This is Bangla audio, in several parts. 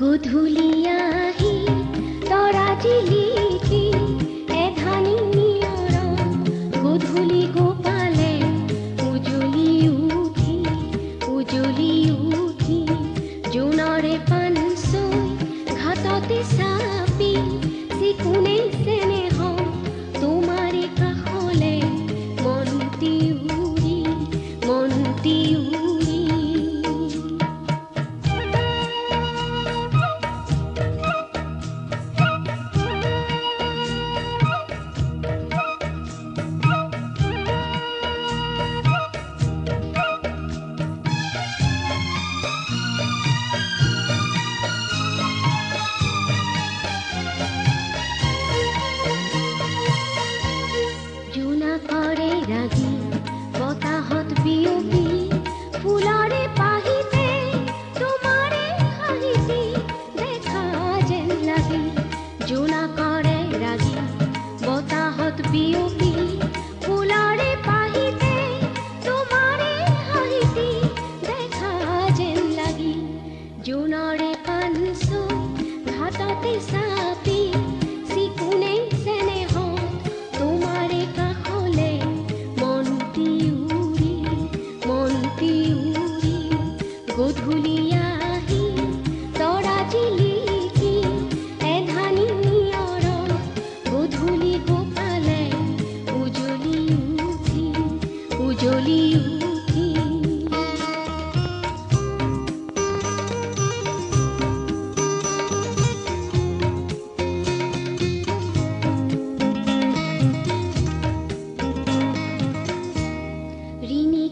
গধূলি আহি তৰা জিলিকি এধানি নিয়ৰম গধূলি গোপালে উজলি উঠি উজলি উঠি জোনৰে পানচৈ ঘাটতে চাপি চিকুণে চেনেহম feels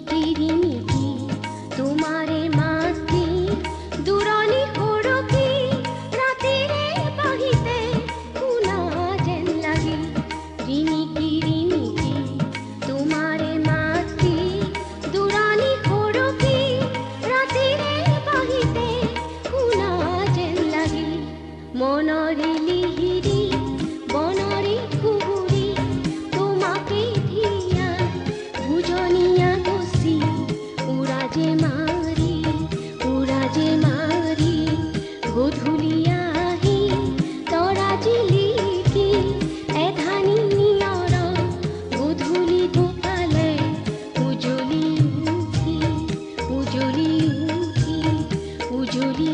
திரிந்த जुली